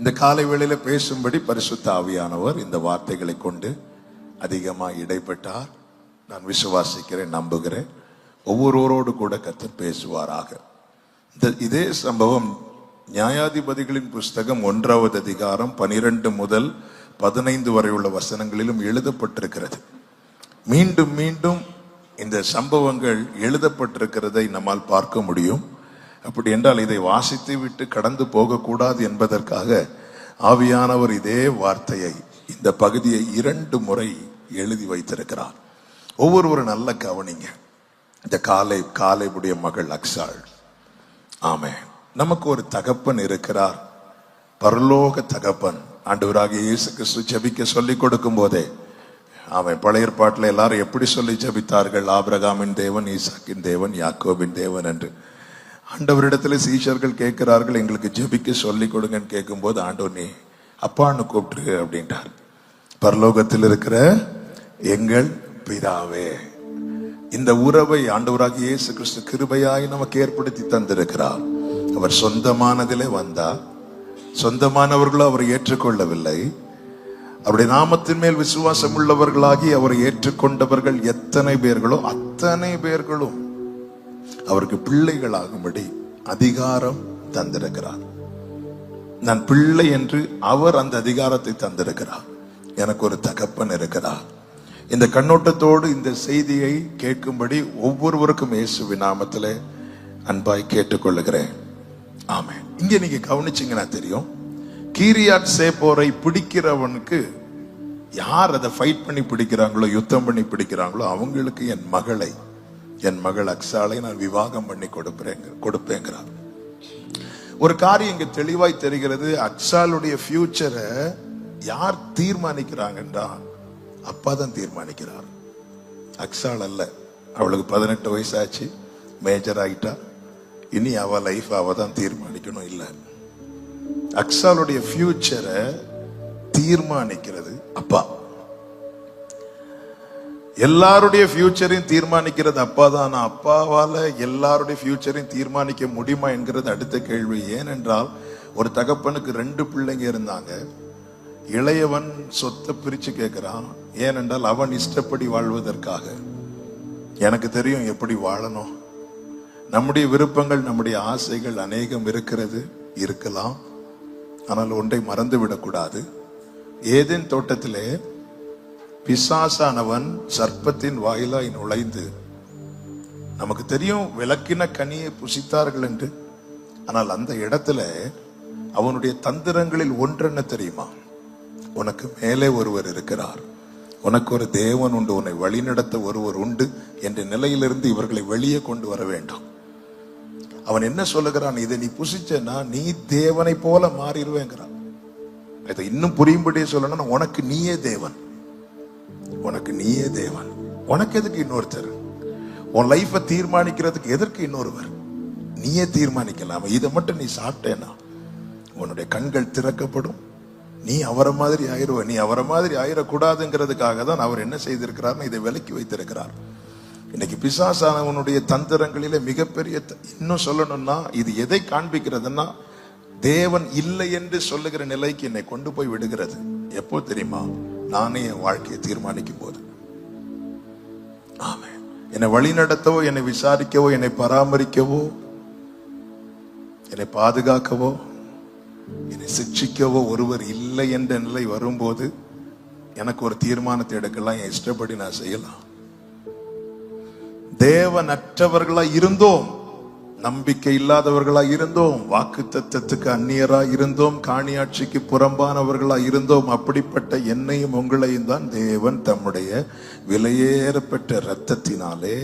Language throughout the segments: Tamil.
இந்த காலை வேளையில பேசும்படி பரிசுத்த ஆவியானவர் இந்த வார்த்தைகளை கொண்டு அதிகமாக இடைப்பட்டார். நான் விசுவாசிக்கிறேன் நம்புகிறேன். ஒவ்வொருவரோடு கூட கத்தர் பேசுவாராக. இந்த இதே சம்பவம் நியாயாதிபதிகளின் புஸ்தகம் ஒன்றாவது அதிகாரம் பனிரெண்டு முதல் பதினைந்து வரை உள்ள வசனங்களிலும் எழுதப்பட்டிருக்கிறது. மீண்டும் மீண்டும் இந்த சம்பவங்கள் எழுதப்பட்டிருக்கிறதை நம்மால் பார்க்க முடியும். அப்படி என்றால் இதை வாசித்து விட்டு கடந்து போகக்கூடாது என்பதற்காக ஆவியானவர் இதே வார்த்தையை இந்த பகுதியை இரண்டு முறை எழுதி வைத்திருக்கிறார். ஒவ்வொருவரும் நல்ல கவனிங்க. இந்த காலை காலைவுடைய மகள் அக்ஸாள் ஆமே நமக்கு ஒரு தகப்பன் இருக்கிறார். பரலோக தகப்பன். ஆண்டவராக இயேசு கிறிஸ்து ஜபிக்க சொல்லிக் கொடுக்கும் போதே அவன் பழைய ஏற்பாட்டில் எல்லாரும் எப்படி சொல்லி ஜபித்தார்கள்? ஆபிரகாமின் தேவன் ஈசாக்கின் தேவன் யாக்கோபின் தேவன் என்று. ஆண்டவரிடத்துல சீஷர்கள் கேட்கிறார்கள் எங்களுக்கு ஜெபிக்க சொல்லி கொடுங்கன்னு கேட்கும்போது ஆண்டோனி நீ அப்பான்னு கூப்பிட்டுரு அப்படின்ட்டார். பரலோகத்தில் இருக்கிற எங்கள் பிதாவே இந்த உறவை ஆண்டவராக இயேசு கிறிஸ்து கிருபையாய் நமக்கு ஏற்படுத்தி தந்திருக்கிறார். அவர் சொந்தமானதிலே வந்தார் சொந்தமானவர்களும் அவரை ஏற்றுக்கொள்ளவில்லை. அவருடைய நாமத்தின் மேல் விசுவாசம் உள்ளவர்களாகி அவரை ஏற்றுக்கொண்டவர்கள் எத்தனை பேர்களோ அத்தனை பேர்களும் அவருக்கு பிள்ளைகளாகும்படி அதிகாரம் தந்திருக்கிறார். நான் பிள்ளை என்று அவர் அந்த அதிகாரத்தை தந்திருக்கிறார். எனக்கு ஒரு தகப்பன் இருக்கிறார். இந்த கண்ணோட்டத்தோடு இந்த செய்தியை கேட்கும்படி ஒவ்வொருவருக்கும் இயேசு நாமத்திலே அன்பாய் கேட்டுக்கொள்ளுகிறேன். ஆமே இங்க நீங்க கவனிச்சீங்கன்னா தெரியும். கீரியாட் சேப்போரை பிடிக்கிறவனுக்கு யார் அதை ஃபைட் பண்ணி பிடிக்கிறாங்களோ யுத்தம் பண்ணி பிடிக்கிறாங்களோ அவங்களுக்கு என் மகளை என் மகள் அக்ஸாலை நான் விவாகம் பண்ணி கொடுப்பேங்க கொடுப்பேங்கிறார் ஒரு காரியம் இங்க தெளிவாய் தெரிகிறது. அக்ஸாலுடைய ஃபியூச்சரை யார் தீர்மானிக்கிறாங்கன்றா அப்பா தான் தீர்மானிக்கிறார். அக்ஸால் அல்ல. அவளுக்கு பதினெட்டு வயசாச்சு. மேஜர் ஆகிட்டா இனி அவ லைஃப் அவ தான் தீர்மானிக்கணும் இல்லை. அக்ஸாலுடைய ஃபியூச்சரை தீர்மானிக்கிறது அப்பா. எல்லாருடைய ஃபியூச்சரையும் தீர்மானிக்கிறது அப்பா தான் அப்பாவால் அப்பாவால எல்லாருடைய ஃபியூச்சரையும் தீர்மானிக்க முடியுமா என்கிறது அடுத்த கேள்வி. ஏனென்றால் ஒரு தகப்பனுக்கு ரெண்டு பிள்ளைங்க இருந்தாங்க. இளையவன் சொத்தை பிரித்து கேட்குறான் ஏனென்றால் அவன் இஷ்டப்படி வாழ்வதற்காக. எனக்கு தெரியும் எப்படி வாழணும். நம்முடைய விருப்பங்கள் நம்முடைய ஆசைகள் அநேகம் இருக்கிறது இருக்கலாம். ஆனால் ஒன்றை மறந்து விடக்கூடாது ஏதேன் தோட்டத்திலே பிசாசானவன் சர்ப்பத்தின் வாயிலாய் நுழைந்து நமக்கு தெரியும் விளக்கின கனியை புசித்தார்கள் என்று. ஆனால் அந்த இடத்துல அவனுடைய தந்திரங்களில் ஒன்று என்ன தெரியுமா? உனக்கு மேலே ஒருவர் இருக்கிறார். உனக்கு ஒரு தேவன் உண்டு உன்னை வழிநடத்த ஒருவர் உண்டு என்ற நிலையிலிருந்து இவர்களை வெளியே கொண்டு வர வேண்டும். அவன் என்ன சொல்லுகிறான்? இதை நீ புசிச்சனா நீ தேவனை போல மாறிடுவேங்கிறான். இதை இன்னும் புரியும்படியே சொல்லணும்னா உனக்கு நீயே தேவன். உனக்கு நீயே தேவன். உனக்கு எதுக்கு இன்னொருத்தர்? உன் லைஃபை தீர்மானிக்கிறதுக்கு எதற்கு இன்னொருவர்? நீயே தீர்மானிக்கலாம். இதை மட்டும் நீ சாப்பிட்டேன்னா உன்னுடைய கண்கள் திறக்கப்படும். நீ அவரை மாதிரி ஆயிருவ நீ அவரை மாதிரி ஆயிடக்கூடாதுங்கிறதுக்காக தான் அவர் என்ன செய்திருக்கிறார்னு இதை விலக்கி வைத்திருக்கிறார். இன்னைக்கு பிசாசானவனுடைய தந்திரங்களிலே மிகப்பெரிய இன்னும் சொல்லணும்னா இது எதை காண்பிக்கிறதுன்னா தேவன் இல்லை என்று சொல்லுகிற நிலைக்கு என்னை கொண்டு போய் விடுகிறது. எப்போ தெரியுமா? நானே என் வாழ்க்கையை தீர்மானிக்கும் போது. ஆமே என்னை வழி நடத்தவோ என்னை விசாரிக்கவோ என்னை பராமரிக்கவோ என்னை பாதுகாக்கவோ என்னை சிக்ஷிக்கவோ ஒருவர் இல்லை என்ற நிலை வரும்போது எனக்கு ஒரு தீர்மானத்தை எடுக்கலாம். என் இஷ்டப்படி நான் செய்யலாம். தேவனற்றவர்களா இருந்தோம். நம்பிக்கை இல்லாதவர்களா இருந்தோம் வாக்கு தத்துவத்துக்கு அந்நியரா இருந்தோம் காணியாட்சிக்கு புறம்பானவர்களா இருந்தோம். அப்படிப்பட்ட என்னையும் உங்களையும் தான் தேவன் தம்முடைய விலையேறப்பட்ட இரத்தத்தினாலே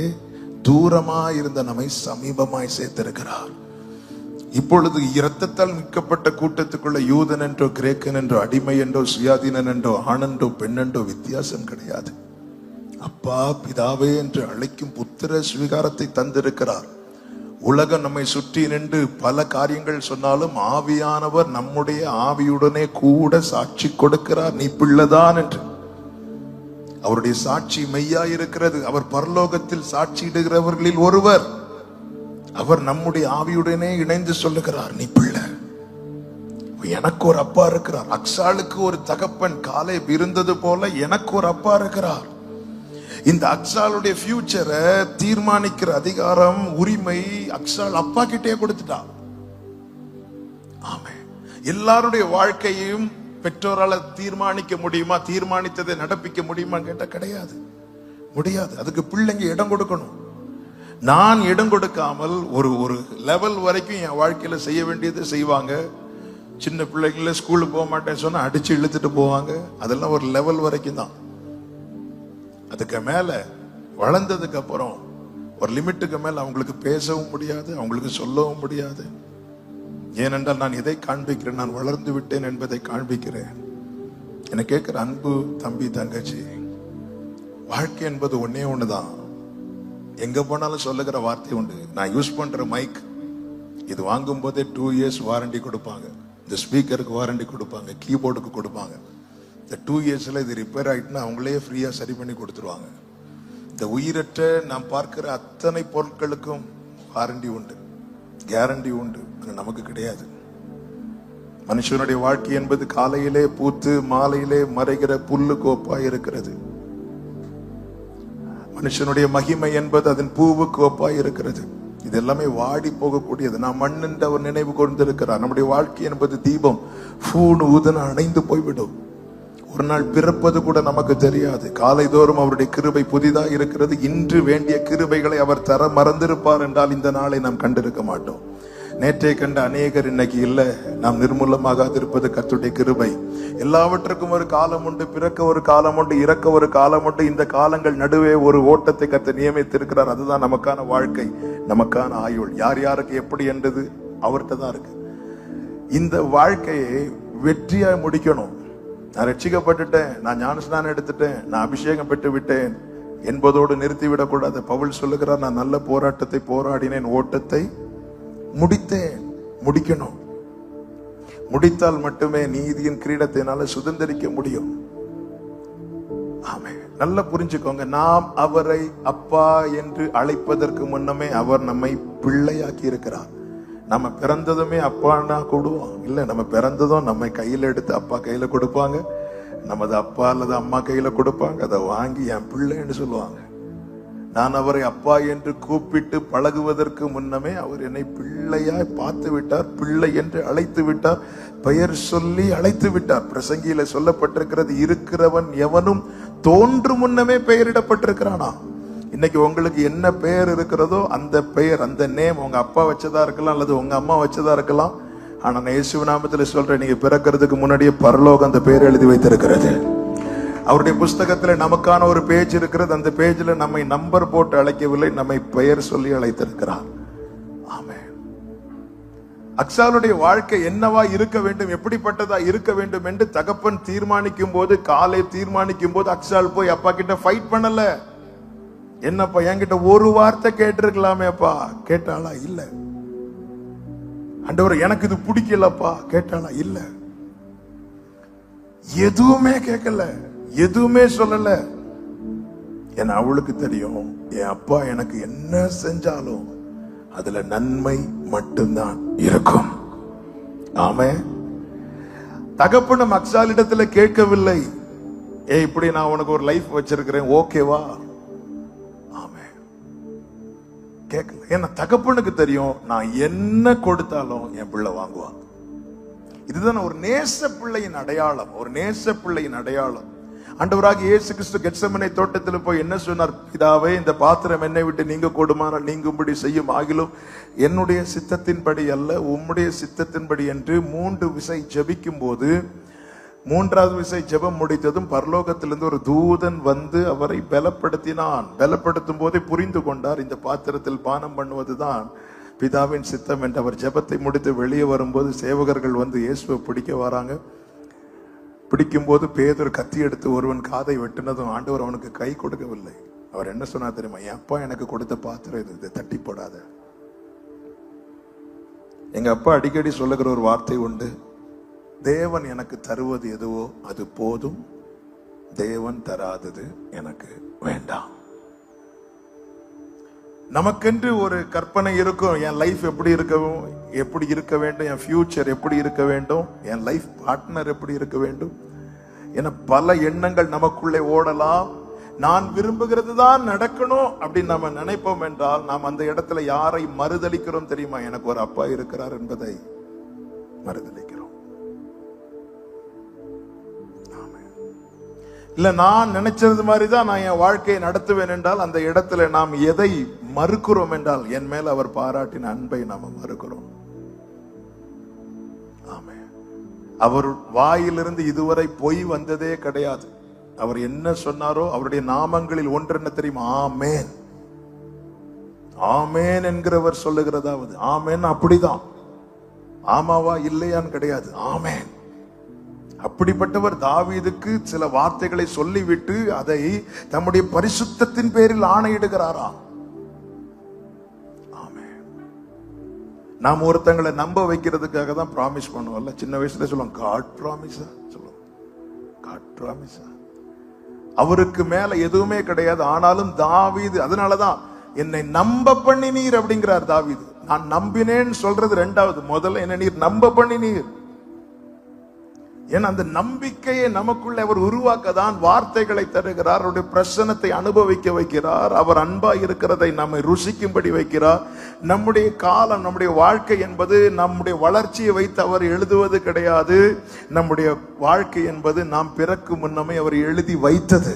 தூரமா இருந்த நம்மை சமீபமாய் சேர்த்திருக்கிறார். இப்பொழுது இரத்தத்தால் மிக்கப்பட்ட கூட்டத்துக்குள்ள யூதன் என்றோ கிரேக்கன் என்றோ அடிமை என்றோ சுயாதீனன் என்றோ ஆணென்றோ பெண்ணென்றோ வித்தியாசம் கிடையாது. அப்பா பிதாவே என்று அழைக்கும் புத்திர சுவீகாரத்தை தந்திருக்கிறார். உலகம் நம்மை சுற்றி நின்று பல காரியங்கள் சொன்னாலும் ஆவியானவர் நம்முடைய ஆவியுடனே கூட சாட்சி கொடுக்கிறார். நீ பிள்ளைதான் என்று. அவருடைய சாட்சி மெய்யா இருக்கிறது அவர் பரலோகத்தில் சாட்சியிடுகிறவர்களில் ஒருவர். அவர் நம்முடைய ஆவியுடனே இணைந்து சொல்லுகிறார் நீ பிள்ளை. எனக்கு ஒரு அப்பா இருக்கிறார். அக்ஸாலுக்கு ஒரு தகப்பன். காலை இருந்தது போல எனக்கு ஒரு அப்பா இருக்கிறார். இந்த அக்ஷாலுடைய ஃபியூச்சரை தீர்மானிக்கிற அதிகாரம் உரிமை அக்ஷால் அப்பா கிட்டே கொடுத்துட்டா. ஆமே எல்லாருடைய வாழ்க்கையும் பெற்றோரால தீர்மானிக்க முடியுமா? தீர்மானித்ததை நடப்பிக்க முடியுமா கேட்டா கிடையாது. முடியாது. அதுக்கு பிள்ளைங்க இடம் கொடுக்கணும். நான் இடம் கொடுக்காமல் ஒரு ஒரு லெவல் வரைக்கும் என் வாழ்க்கையில செய்ய வேண்டியதை செய்வாங்க. சின்ன பிள்ளைங்கள ஸ்கூலுக்கு போக மாட்டேன்னு சொன்னா அடிச்சு இழுத்துட்டு போவாங்க. அதெல்லாம் ஒரு லெவல் வரைக்கும் தான். அதுக்கு மேல வளர்ந்ததுக்கு அப்புறம் ஒரு லிமிட்டுக்கு மேல அவங்களுக்கு பேசவும் முடியாது அவங்களுக்கு சொல்லவும் முடியாது. ஏனென்றால் நான் இதை காண்பிக்கிறேன்? நான் வளர்ந்து விட்டேன் என்பதை காண்பிக்கிறேன். என்னை கேட்கிற அன்பு தம்பி தங்கச்சி வாழ்க்கை என்பது ஒன்னே ஒண்ணுதான். எங்க போனாலும் சொல்லுகிற வார்த்தை உண்டு. நான் யூஸ் பண்ற மைக் இது வாங்கும் போதே டூ இயர்ஸ் வாரண்டி கொடுப்பாங்க. இந்த ஸ்பீக்கருக்கு வாரண்டி கொடுப்பாங்க கீபோர்டுக்கு கொடுப்பாங்க. இந்த டூ இயர்ஸில் இது ரிப்பேர் ஆகிட்டுனா அவங்களே ஃப்ரீயாக சரி பண்ணி கொடுத்துருவாங்க. இந்த உயிரற்ற நாம் பார்க்கிற அத்தனை பொருட்களுக்கும் வாரண்டி உண்டு. கேரண்டி உண்டு. அது நமக்கு கிடையாது. மனுஷனுடைய வாழ்க்கை என்பது காலையிலே பூத்து மாலையிலே மறைகிற புல்லு கோப்பாக இருக்கிறது. மனுஷனுடைய மகிமை என்பது அதன் பூவு கோப்பாக இருக்கிறது. இது எல்லாமே வாடி போகக்கூடியது. நான் மண் என்று அவர் நினைவு கொண்டிருக்கிறார். நம்முடைய வாழ்க்கை என்பது தீபம். ஃபூன் ஊதன அணைந்து போய்விடும். ஒரு நாள் பிறப்பது கூட நமக்கு தெரியாது. காலைதோறும் அவருடைய கிருபை புதிதாக இருக்கிறது. இன்று வேண்டிய கிருபைகளை அவர் தர மறந்திருப்பார் என்றால் இந்த நாளை நாம் கண்டிருக்க மாட்டோம். நேற்றை கண்ட அநேகர் இன்னைக்கு இல்லை. நாம் நிர்மூலமாகாது இருப்பது கிருபை. எல்லாவற்றுக்கும் ஒரு காலம் உண்டு பிறக்க ஒரு காலம் உண்டு இறக்க ஒரு காலம் உண்டு. இந்த காலங்கள் நடுவே ஒரு ஓட்டத்தை கத்த நியமித்திருக்கிறார். அதுதான் நமக்கான வாழ்க்கை நமக்கான ஆயுள். யார் யாருக்கு எப்படி என்றது அவர்கிட்ட தான் இருக்கு. இந்த வாழ்க்கையை வெற்றியாக முடிக்கணும். நான் ரட்சிக்கப்பட்டுட்டேன் நான் ஞானஸ்நானம் எடுத்துட்டேன் நான் அபிஷேகம் பெற்று விட்டேன் என்பதோடு நிறுத்திவிடக்கூடாது. பவுல் சொல்லுகிறார் நான் நல்ல போராட்டத்தை போராடினேன் ஓட்டத்தை முடித்தேன். முடிக்கணும். முடித்தால் மட்டுமே நீதியின் கிரீடத்தினால சுதந்திரிக்க முடியும். ஆமே நல்லா புரிஞ்சுக்கோங்க நாம் அவரை அப்பா என்று அழைப்பதற்கு முன்னமே அவர் நம்மை பிள்ளையாக்கி இருக்கிறார். நம்ம பிறந்ததுமே அப்பான்னா கூடுவோம். இல்லை நம்ம பிறந்ததும் நம்ம கையில் எடுத்து அப்பா கையில் கொடுப்பாங்க. நமது அப்பா அல்லது அம்மா கையில் கொடுப்பாங்க. அதை வாங்கி என் பிள்ளைன்னு சொல்லுவாங்க. நான் அவரை அப்பா என்று கூப்பிட்டு பழகுவதற்கு முன்னமே அவர் என்னை பிள்ளையாய் பார்த்து விட்டார் பிள்ளை என்று அழைத்து விட்டார் பெயர் சொல்லி அழைத்து விட்டார். பிரசங்கியில சொல்லப்பட்டிருக்கிறது இருக்கிறவன் எவனும் தோன்று முன்னமே பெயரிடப்பட்டிருக்கிறானா இன்னைக்கு உங்களுக்கு என்ன பெயர் இருக்கிறதோ அந்த பெயர் அந்த நேம் உங்க அப்பா வச்சதா இருக்கலாம் அல்லது உங்க அம்மா வச்சதா இருக்கலாம். ஆனா நான் இயேசு நாமத்துல சொல்றேன் நீங்க பிறக்கிறதுக்கு முன்னாடியே பரலோகம் அந்த பெயர் எழுதி வைத்திருக்கிறது. அவருடைய புஸ்தகத்துல நமக்கான ஒரு பேஜ் இருக்கிறது. அந்த பேஜ்ல நம்மை நம்பர் போட்டு அழைக்கவில்லை நம்மை பெயர் சொல்லி அழைத்திருக்கிறார். ஆமே அக்சாலுடைய வாழ்க்கை என்னவா இருக்க வேண்டும் எப்படிப்பட்டதா இருக்க வேண்டும் என்று தகப்பன் தீர்மானிக்கும் போது காலை தீர்மானிக்கும் போது அக்சால் போய் அப்பா கிட்ட ஃபைட் பண்ணல. என்னப்பா என்கிட்ட ஒரு வார்த்தை கேட்டிருக்கலாமேப்பா? கேட்டாளா இல்ல. அண்டவர் எனக்கு இது பிடிக்கலப்பா? கேட்டாளா இல்ல. எதுவுமே கேட்கல. எதுவுமே சொல்லல. ஏன்னா அவளுக்கு தெரியும் என் அப்பா எனக்கு என்ன செஞ்சாலும் அதுல நன்மை மட்டும்தான் இருக்கும். ஆமே. தகப்பன மக்சாலிடத்துல கேட்கவில்லை. ஏ இப்படி நான் உனக்கு ஒரு லைஃப் வச்சிருக்கிறேன் ஓகேவா கேட்கல ஏன்னா தகப்பனுக்கு தெரியும் நான் என்ன கொடுத்தாலும் என் பிள்ளை வாங்குவான் இதுதான் ஒரு நேச பிள்ளையின் அடையாளம் ஒரு நேச பிள்ளையின் அடையாளம். அண்டவராக இயேசு கிறிஸ்து கெட்சமனை தோட்டத்தில் போய் என்ன சொன்னார்? பிதாவே இந்த பாத்திரம் என்னை விட்டு நீங்க கூடுமானால் நீங்கும்படி செய்யும் ஆகிலும் என்னுடைய சித்தத்தின்படி அல்ல உம்முடைய சித்தத்தின்படி என்று மூன்று விசை ஜபிக்கும் போது மூன்றாவது விசை ஜெபம் முடித்ததும் பரலோகத்திலிருந்து ஒரு தூதன் வந்து அவரை பலப்படுத்தினான். பலப்படுத்தும் போதே புரிந்து கொண்டார். இந்த பாத்திரத்தில் பானம் பண்ணுவதுதான் பிதாவின் சித்தம் என்று அவர் ஜெபத்தை முடித்து வெளியே வரும்போது சேவகர்கள் வந்து இயேசுவை பிடிக்க வராங்க. பிடிக்கும்போது பேதர் கத்தி எடுத்து ஒருவன் காதை வெட்டினதும் ஆண்டவர் அவனுக்கு கை கொடுக்கவில்லை. அவர் என்ன சொன்னார் தெரியுமா? என் அப்பா எனக்கு கொடுத்த பாத்திரம் இது. இதை தட்டி போடாத. எங்க அப்பா அடிக்கடி சொல்லுகிற ஒரு வார்த்தை உண்டு. தேவன் எனக்கு தருவது எதுவோ அது போதும். தேவன் தராதது எனக்கு வேண்டாம். நமக்கென்று ஒரு கற்பனை இருக்கும் என் லைஃப் எப்படி இருக்கவும் எப்படி இருக்க வேண்டும் என் ஃபியூச்சர் எப்படி இருக்க வேண்டும் என் லைஃப் பார்ட்னர் எப்படி இருக்க வேண்டும் என பல எண்ணங்கள் நமக்குள்ளே ஓடலாம். நான் விரும்புகிறது தான் நடக்கணும் அப்படின்னு நம்ம நினைப்போம் என்றால் நாம் அந்த இடத்துல யாரை மறுதளிக்கிறோம் தெரியுமா? எனக்கு ஒரு அப்பா இருக்கிறார் என்பதை மறுதளி இல்ல நான் நினைச்சது மாதிரி தான் நான் என் வாழ்க்கையை நடத்துவேன் என்றால் அந்த இடத்துல நாம் எதை மறுக்கிறோம் என்றால் என் மேல் அவர் பாராட்டின அன்பை நாம் மறுக்கிறோம். ஆமே அவர் வாயிலிருந்து இதுவரை பொய் வந்ததே கிடையாது. அவர் என்ன சொன்னாரோ அவருடைய நாமங்களில் ஒன்று என்ன தெரியுமா? ஆமேன். ஆமேன் என்கிறவர் சொல்லுகிறதாவது. ஆமேன் அப்படிதான். ஆமாவா இல்லையான்னு கிடையாது. ஆமேன். அப்படிப்பட்டவர் தாவீதுக்கு சில வார்த்தைகளை சொல்லிவிட்டு அதை தம்முடைய பரிசுத்தத்தின் பேரில் ஆணையிடுகிறாரா? நாம் ஒருத்தங்களை நம்ப வைக்கிறதுக்காக தான் ப்ராமிஸ் பண்ணுவோம்ல சின்ன வயசுல சொல்லுவோம் காட் ப்ராமிஸா சொல்லுவோம் காட் ப்ராமிஸா அவருக்கு மேல எதுவுமே கிடையாது. ஆனாலும் தாவீது அதனாலதான் என்னை நம்ப பண்ணினீர் அப்படிங்கிறார் தாவீது. நான் நம்பினேன்னு சொல்றது ரெண்டாவது. முதல்ல என்ன நீர் நம்ப பண்ணினீர். ஏன்னா அந்த நம்பிக்கையை நமக்குள்ள அவர் உருவாக்க தான் வார்த்தைகளை தருகிறார் அவருடைய பிரசனத்தை அனுபவிக்க வைக்கிறார் அவர் அன்பா இருக்கிறதை நம்மை ருசிக்கும்படி வைக்கிறார். நம்முடைய காலம் நம்முடைய வாழ்க்கை என்பது நம்முடைய வளர்ச்சியை வைத்து அவர் எழுதுவது கிடையாது. நம்முடைய வாழ்க்கை என்பது நாம் பிறக்கும் முன்னமே அவர் எழுதி வைத்தது.